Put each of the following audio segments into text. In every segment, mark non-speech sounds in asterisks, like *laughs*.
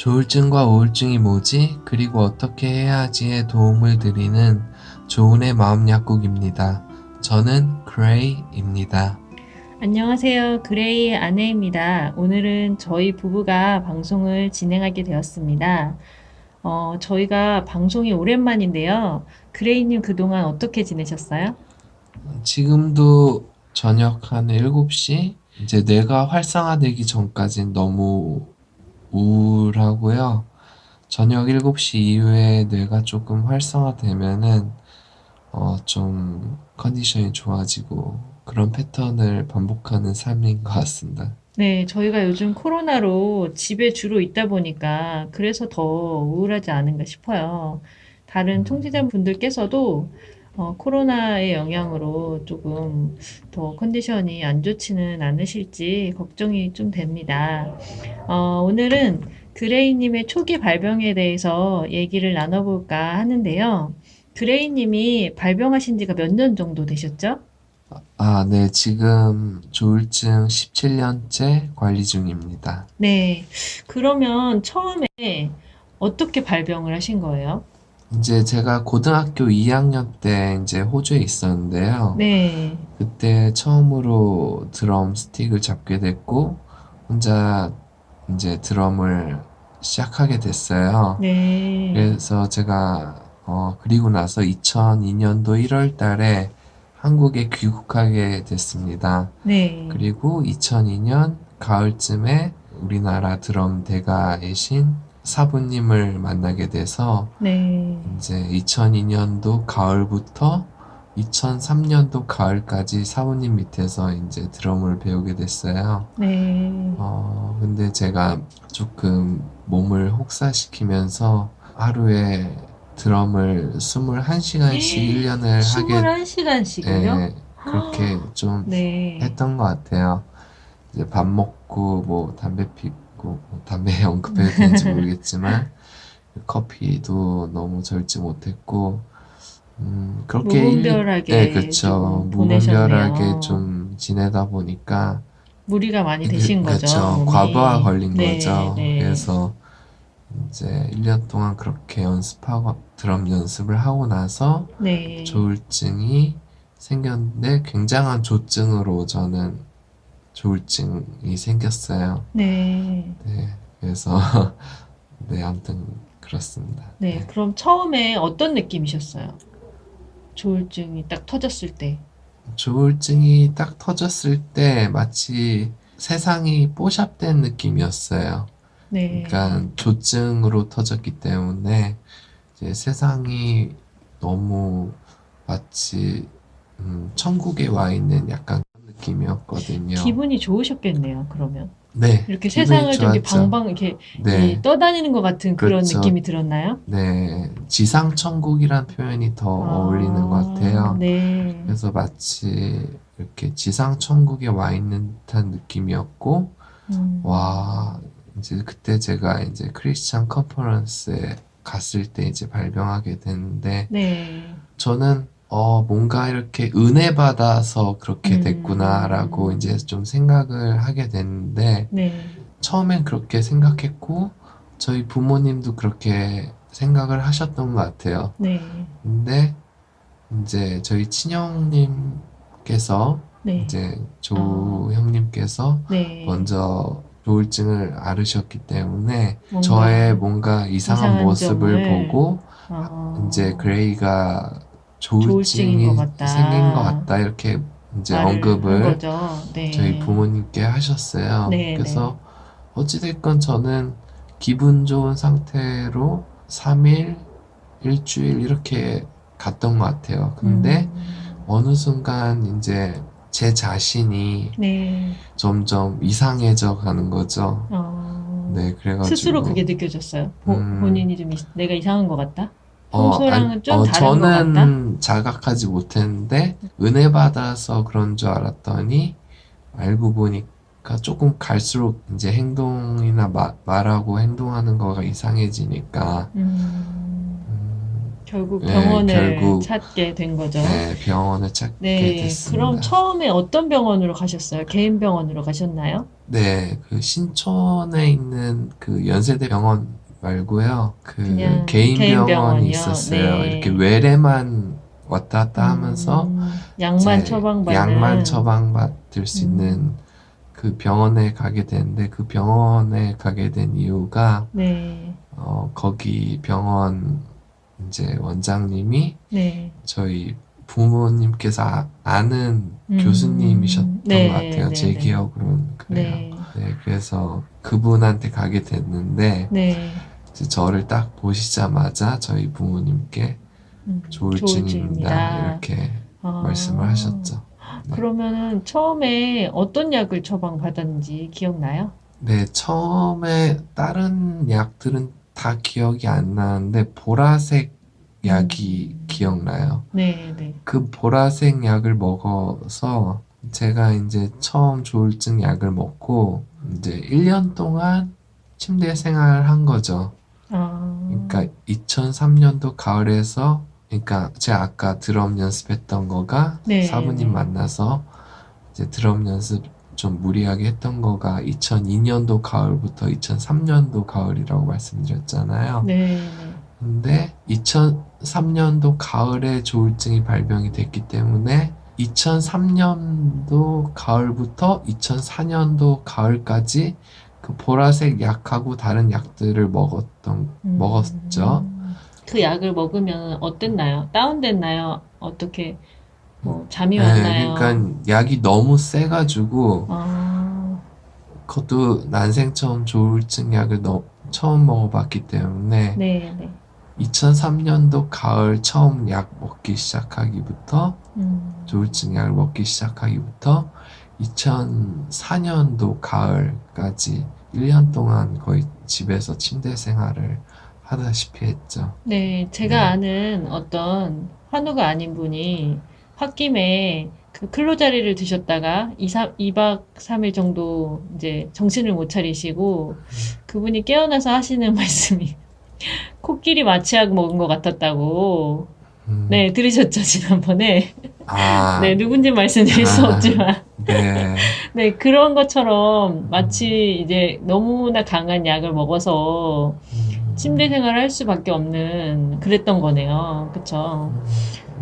조울증과 우울증이 뭐지? 그리고 어떻게 해야 하지에 도움을 드리는 조은의 마음 약국입니다. 저는 그레이입니다. 안녕하세요. 그레이의 아내입니다. 오늘은 저희 부부가 방송을 진행하게 되었습니다. 어, 저희가 방송이 오랜만인데요. 그레이님 그동안 어떻게 지내셨어요? 지금도 저녁 한 7시? 이제 뇌가 활성화되기 전까진 너무 우울하고요. 저녁 7시 이후에 뇌가 조금 활성화되면은 어, 좀 컨디션이 좋아지고 그런 패턴을 반복하는 삶인 것 같습니다. 네, 저희가 요즘 코로나로 집에 주로 있다 보니까 그래서 더 우울하지 않은가 싶어요. 다른 청취자분들께서도 어, 코로나의 영향으로 조금 더 컨디션이 안 좋지는 않으실지 걱정이 좀 됩니다. 어, 오늘은 그레이님의 초기 발병에 대해서 얘기를 나눠볼까 하는데요. 그레이님이 발병하신 지가 몇 년 정도 되셨죠? 아, 네, 지금 조울증 17년째 관리 중입니다. 네. 그러면 처음에 어떻게 발병을 하신 거예요? 이제 제가 고등학교 2학년 때 이제 호주에 있었는데요. 네. 그때 처음으로 드럼 스틱을 잡게 됐고, 혼자 이제 드럼을 시작하게 됐어요. 네. 그래서 제가, 어, 그리고 나서 2002년도 1월 달에 한국에 귀국하게 됐습니다. 네. 그리고 2002년 가을쯤에 우리나라 드럼 대가이신 사부님을 만나게 돼서 네. 이제 2002년도 가을부터 2003년도 가을까지 사부님 밑에서 이제 드럼을 배우게 됐어요. 네. 어, 근데 제가 조금 몸을 혹사시키면서 하루에 드럼을 21시간씩 1년을 하게 21시간씩이요? 예, 그렇게 좀 네. 했던 것 같아요. 이제 밥 먹고 뭐 담배 피고 뭐 담배 *laughs* 언급해도 되는지 모르겠지만 커피도 너무 절제 못했고 음 그렇게 일- 무분별하게 네. 조금 무분별하게. 좀 지내다 보니까 무리가 많이 되신 거죠, 그쵸. 몸이. 과부하 걸린 네, 거죠. 네. 그래서 이제 1년 동안 그렇게 연습하고 드럼 연습을 하고 나서 네. 조울증이 생겼는데 굉장한 조증으로 저는 조울증이 생겼어요. 네. 네, 그래서 *laughs* 네, 아무튼 그렇습니다. 네. 그럼 처음에 어떤 느낌이셨어요? 조울증이 딱 터졌을 때. 조울증이 딱 터졌을 때 마치 세상이 뽀샵된 느낌이었어요. 네. 그러니까 조증으로 터졌기 때문에 이제 세상이 너무 마치 음, 천국에 와 있는 약간 느낌이었거든요. 기분이 좋으셨겠네요, 그러면. 네, 이렇게 세상을 좀 이렇게 좋았죠. 방방 이렇게 네, 이 떠다니는 것 같은 그런 그렇죠. 느낌이 들었나요? 네, 지상 천국이란 표현이 더 어울리는 것 같아요. 네. 그래서 마치 이렇게 지상 천국에 와 있는 듯한 느낌이었고, 음. 와, 이제 그때 제가 이제 크리스찬 컨퍼런스에 갔을 때 이제 발병하게 됐는데, 네. 저는 어, 뭔가 이렇게 은혜 받아서 그렇게 음. 됐구나라고 이제 좀 생각을 하게 됐는데, 네. 처음엔 그렇게 생각했고, 저희 부모님도 그렇게 생각을 하셨던 것 같아요. 네. 근데 이제 저희 친형님께서 네. 이제 조 아. 형님께서 네. 먼저 조울증을 앓으셨기 때문에 뭔가 저의 뭔가 이상한 이상한 모습을 점을 보고 어, 이제 그레이가 조울증인 것 같다. 생긴 것 같다 이렇게 이제 언급을. 네. 저희 부모님께 하셨어요. 네, 그래서 어찌됐건 저는 기분 좋은 상태로 3일, 일주일 이렇게 갔던 것 같아요. 근데 음. 어느 순간 이제 제 자신이 네. 점점 이상해져 가는 거죠. 어, 네, 그래가지고 스스로 그게 느껴졌어요. 보- 음. 본인이 좀 이- 내가 이상한 것 같다? 어, 평소랑은 아니, 좀 어, 다른 것 같다? 저는 자각하지 못했는데 은혜 받아서 그런 줄 알았더니 알고 보니까 조금 갈수록 이제 행동이나 마- 말하고 행동하는 거가 이상해지니까 음, 음, 결국 네, 병원을 결국, 찾게 된 거죠. 네, 병원을 찾게 네, 됐습니다. 그럼 처음에 어떤 병원으로 가셨어요? 개인 병원으로 가셨나요? 네, 그 신촌에 있는 그 연세대 병원 말고요. 그 개인 개인 병원이 병원이요? 있었어요. 네. 이렇게 외래만 왔다 갔다 하면서 음, 약만 이제 처방받는 약만 처방받을 수 음. 있는 그 병원에 가게 됐는데 그 병원에 가게 된 이유가 네, 어, 거기 병원 이제 원장님이 네. 저희 부모님께서 아, 아는 음, 교수님이셨던 네, 것 같아요. 네, 제 네. 기억으로는 그래요. 네, 네, 그래서 그분한테 가게 됐는데 네. 저를 딱 보시자마자 저희 부모님께 음, 조울증입니다 조울증입니다. 이렇게 아, 말씀을 하셨죠. 네. 그러면은 처음에 어떤 약을 처방받았는지 기억나요? 네, 처음에 다른 약들은 다 기억이 안 나는데 보라색 약이 음. 기억나요. 네, 네. 그 보라색 약을 먹어서 제가 이제 처음 조울증 약을 먹고 이제 1년 동안 침대 생활을 한 거죠. 아, 그러니까 2003년도 가을에서 그러니까 제가 아까 드럼 연습했던 거가 네, 사부님 네. 만나서 이제 드럼 연습 좀 무리하게 했던 거가 2002년도 가을부터 2003년도 가을이라고 말씀드렸잖아요. 네, 네. 근데 2003년도 가을에 조울증이 발병이 됐기 때문에 2003년도 가을부터 2004년도 가을까지 그 보라색 약하고 다른 약들을 먹었던 음. 먹었죠. 그 약을 먹으면 어땠나요? 다운됐나요? 어떻게 뭐 잠이 네, 왔나요? 그러니까 약이 너무 세가지고 아, 그것도 난생 처음 조울증 약을 너, 처음 먹어봤기 때문에 네, 네. 2003년도 가을 처음 약 먹기 시작하기부터 음, 조울증 약을 먹기 시작하기부터 2004년도 가을까지 1년 동안 거의 집에서 침대 생활을 하다시피 했죠. 네, 제가 네. 아는 어떤 환우가 아닌 분이 홧김에 그 클로 자리를 드셨다가 2, 3, 2박 3일 정도 이제 정신을 못 차리시고 그분이 깨어나서 하시는 *laughs* 말씀이 코끼리 마취약 먹은 것 같았다고 음, 네, 들으셨죠, 지난번에? 아, 네, 누군지 말씀드릴 수 아. 없지만. 네. *laughs* 네, 그런 것처럼 마치 이제 너무나 강한 약을 먹어서 음, 침대 생활을 할 수밖에 없는 그랬던 거네요. 그쵸?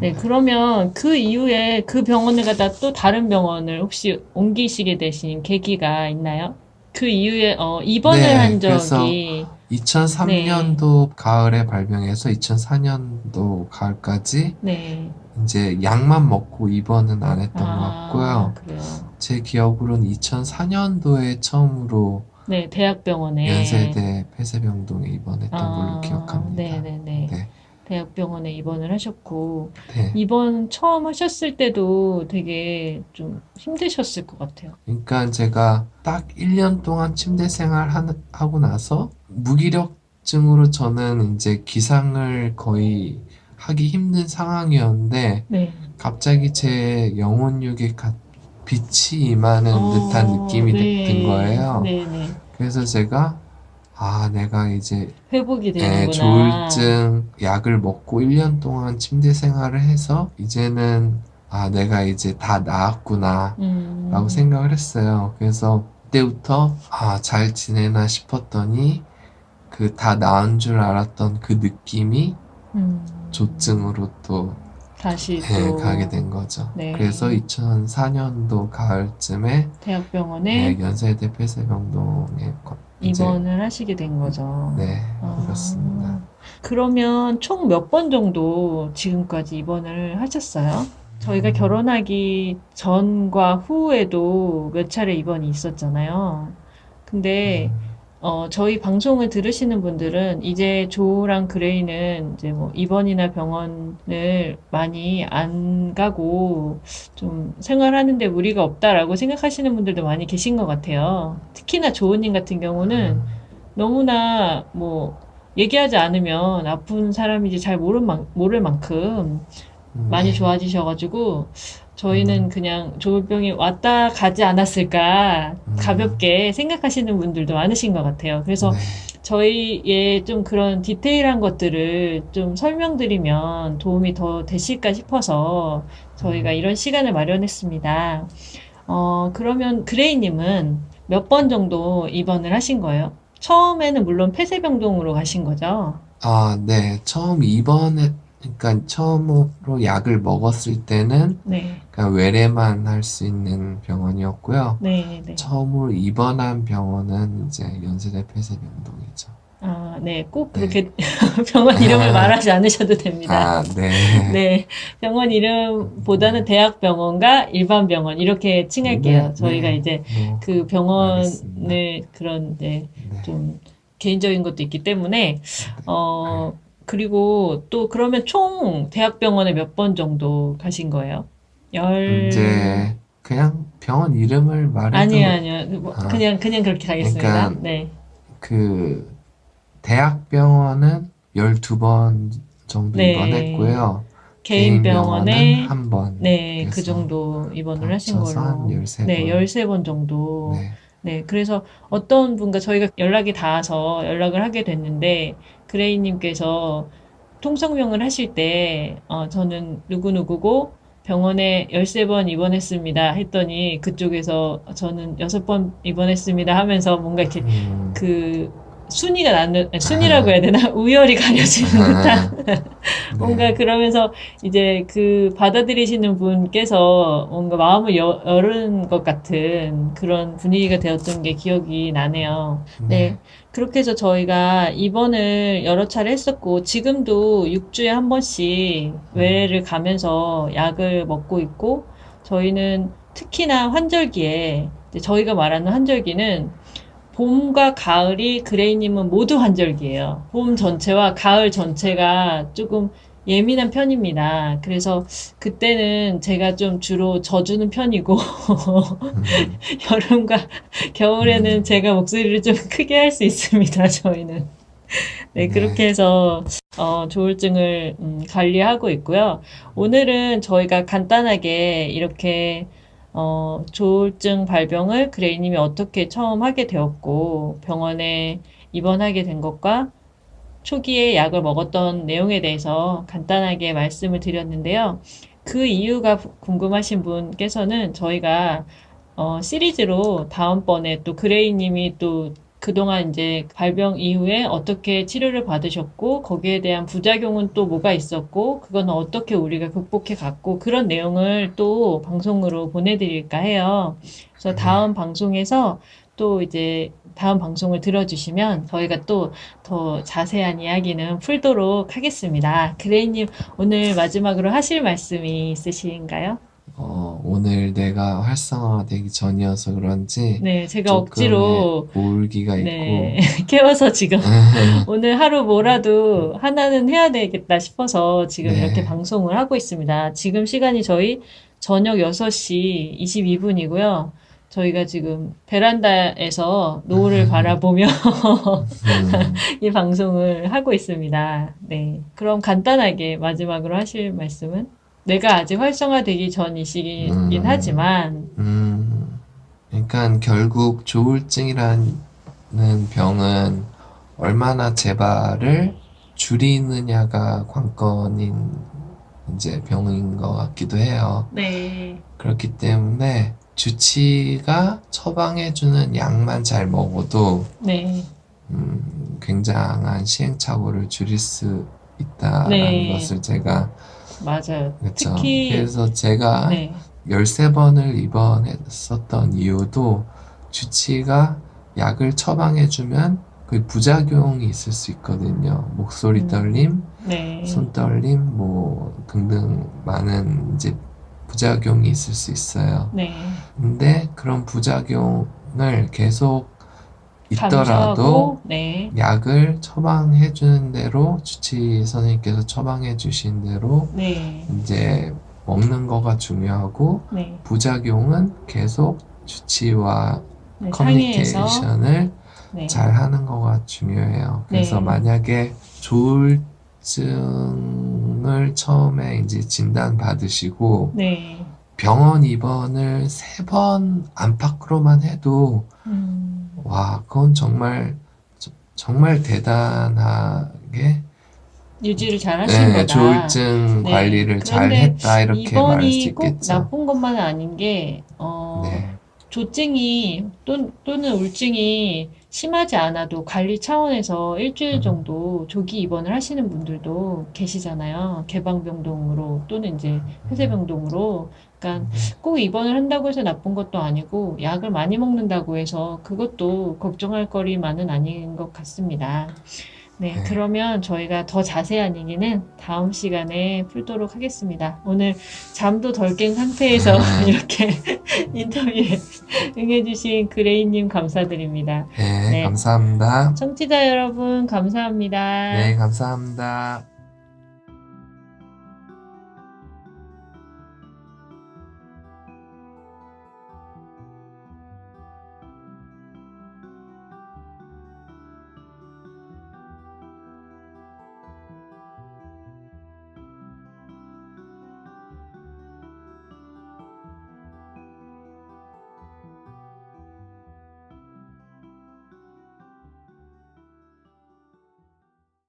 네, 그러면 그 이후에 그 병원을 가다 또 다른 병원을 혹시 옮기시게 되신 계기가 있나요? 그 이후에 어, 입원을 네, 한 그래서 적이 2003년도 가을에 발병해서 2004년도 가을까지 네. 이제 약만 먹고 입원은 안 했던 것 아, 같고요. 그래요. 제 기억으로는 2004년도에 처음으로 네, 대학병원에 연세대 폐쇄병동에 입원했던 걸로 아, 기억합니다. 네네네. 네. 대학병원에 입원을 하셨고, 네. 입원 처음 하셨을 때도 되게 좀 힘드셨을 것 같아요. 그러니까 제가 딱 1년 동안 침대 생활 한- 하고 나서 무기력증으로 저는 이제 기상을 거의 하기 힘든 상황이었는데 네. 갑자기 제 영혼육에 가- 빛이 임하는 듯한 어, 느낌이 네. 든 거예요. 네 네. 그래서 제가 아, 내가 이제 회복이 네, 되는구나. 조울증 약을 먹고 1년 동안 침대 생활을 해서 이제는 아, 내가 이제 다 나았구나 음. 라고 생각을 했어요. 그래서 그때부터 아, 잘 지내나 싶었더니 그 다 나은 줄 알았던 그 느낌이 음. 조증으로 또 다시 네, 또 가게 된 거죠. 네. 그래서 2004년도 가을쯤에 대학병원에 네, 연세대 폐쇄병동에 입원을 하시게 된 거죠. 네, 아. 그렇습니다. 그러면 총 몇 번 정도 지금까지 입원을 하셨어요? 저희가 음. 결혼하기 전과 후에도 몇 차례 입원이 있었잖아요. 근데 음, 어, 저희 방송을 들으시는 분들은 이제 조랑 그레이는 이제 뭐 입원이나 병원을 많이 안 가고 좀 생활하는데 무리가 없다라고 생각하시는 분들도 많이 계신 것 같아요. 특히나 조우님 같은 경우는 너무나 뭐 얘기하지 않으면 아픈 사람인지 잘 모를, 만, 모를 만큼 음, 많이 네. 좋아지셔가지고 저희는 그냥 조울병이 왔다 가지 않았을까 음. 가볍게 생각하시는 분들도 많으신 것 같아요. 그래서 네. 저희의 좀 그런 디테일한 것들을 좀 설명드리면 도움이 더 되실까 싶어서 저희가 이런 시간을 마련했습니다. 어, 그러면 그레이님은 몇 번 정도 입원을 하신 거예요? 처음에는 물론 폐쇄병동으로 가신 거죠? 아, 네. 처음 입원에, 그러니까 처음으로 약을 먹었을 때는 네, 그냥 외래만 할 수 있는 병원이었고요. 네, 네. 처음으로 입원한 병원은 이제 연세대 폐쇄병동이죠. 아, 네, 꼭 그렇게 *laughs* 병원 이름을 말하지 않으셔도 됩니다. 아, 네. *laughs* 네, 병원 이름보다는 대학병원과 일반 병원 이렇게 칭할게요. 네, 저희가 네. 이제 뭐, 그 병원을 알겠습니다. 그런 이제 네. 좀 개인적인 것도 있기 때문에 어 그리고 또 그러면 총 대학병원에 몇 번 정도 가신 거예요? 열 이제 그냥 병원 이름을 말해도 아니요 아니요 뭐 아. 그냥 그냥 그렇게 가겠습니다. 그러니까 네, 그 대학병원은 12번 정도 네. 입원했고요. 개인 병원에 한 번. 네, 그 그래서 정도 입원을 하신 합쳐서 걸로. 한 13번. 네, 13번 정도. 네. 네, 그래서 어떤 분과 저희가 연락이 닿아서 연락을 하게 됐는데, 그레이님께서 통성명을 하실 때, 어, 저는 누구누구고 병원에 13번 입원했습니다 했더니 그쪽에서 저는 6번 입원했습니다 하면서 뭔가 이렇게 음, 그 순위가 나는, 순위라고 해야 되나? *laughs* 우열이 가려지는 듯한 네. 뭔가 그러면서 이제 그 받아들이시는 분께서 뭔가 마음을 여, 열은 것 같은 그런 분위기가 되었던 게 기억이 나네요. 네. 그렇게 해서 저희가 입원을 여러 차례 했었고, 지금도 6주에 한 번씩 외래를 가면서 약을 먹고 있고, 저희는 특히나 환절기에, 저희가 말하는 환절기는 봄과 가을이 그레이님은 모두 환절기예요. 봄 전체와 가을 전체가 조금 예민한 편입니다. 그래서 그때는 제가 좀 주로 져주는 편이고, 음, *laughs* 여름과 겨울에는 음. 제가 목소리를 좀 크게 할 수 있습니다, 저희는. 네, 네. 그렇게 해서, 어, 조울증을, 음, 관리하고 있고요. 오늘은 저희가 간단하게 이렇게, 어, 조울증 발병을 그레이님이 어떻게 처음 하게 되었고, 병원에 입원하게 된 것과 초기에 약을 먹었던 내용에 대해서 간단하게 말씀을 드렸는데요. 그 이유가 궁금하신 분께서는 저희가 어, 시리즈로 다음번에 또 그레이님이 또 그동안 이제 발병 이후에 어떻게 치료를 받으셨고, 거기에 대한 부작용은 또 뭐가 있었고, 그거는 어떻게 우리가 극복해 갔고, 그런 내용을 또 방송으로 보내드릴까 해요. 그래서 다음 방송에서 또 이제 다음 방송을 들어주시면 저희가 또 더 자세한 이야기는 풀도록 하겠습니다. 그레이님, 오늘 마지막으로 하실 말씀이 있으신가요? 어, 오늘 내가 활성화되기 전이어서 그런지 네, 제가 억지로 우울기가 네, *laughs* 깨워서 지금 있고 *laughs* 오늘 하루 뭐라도 하나는 해야 되겠다 싶어서 지금 네. 이렇게 방송을 하고 있습니다. 지금 시간이 저희 저녁 6시 22분이고요. 저희가 지금 베란다에서 노을을 음. 바라보며 음, *laughs* 이 방송을 하고 있습니다. 네. 그럼 간단하게 마지막으로 하실 말씀은? 내가 아직 활성화되기 전 이시긴 음. 하지만, 음, 그러니까 결국 조울증이라는 병은 얼마나 재발을 줄이느냐가 관건인 이제 병인 것 같기도 해요. 네. 그렇기 때문에 주치가 처방해주는 약만 잘 먹어도 네. 음, 굉장한 시행착오를 줄일 수 있다라는 네. 것을 제가 맞아요. 그렇죠. 특히, 그래서 제가 네. 13번을 입원했었던 이유도 주치가 약을 처방해주면 그 부작용이 있을 수 있거든요. 목소리 음. 떨림, 네. 손 떨림, 뭐 등등 많은 이제 부작용이 있을 수 있어요. 네. 근데 그런 부작용을 계속 있더라도 네. 약을 처방해 주는 대로 주치 선생님께서 처방해 주신 대로 네. 이제 먹는 거가 중요하고 네. 부작용은 계속 주치와 네. 상의해서, 커뮤니케이션을 네. 잘 하는 거가 중요해요. 그래서 네. 만약에 조울증을 처음에 이제 진단 받으시고 네. 병원 입원을 세 번 안팎으로만 해도 음, 와, 그건 정말 저- 정말 대단하게 유지를 잘 하신 네, 거다. 조울증 네. 관리를 잘 했다 이렇게 말할 수 입원이 꼭 있겠죠. 나쁜 것만은 아닌 게, 어, 네. 조증이 또, 또는 우울증이 심하지 않아도 관리 차원에서 일주일 음. 정도 조기 입원을 하시는 분들도 계시잖아요. 개방병동으로 또는 이제 폐쇄병동으로. 그러니까 꼭 입원을 한다고 해서 나쁜 것도 아니고 약을 많이 먹는다고 해서 그것도 걱정할 거리만은 아닌 것 같습니다. 네, 네. 그러면 저희가 더 자세한 얘기는 다음 시간에 풀도록 하겠습니다. 오늘 잠도 덜 깬 상태에서 네. *laughs* 이렇게 *laughs* 인터뷰에 응해주신 그레이님 감사드립니다. 네, 네. 감사합니다. 청취자 여러분, 감사합니다. 네, 감사합니다.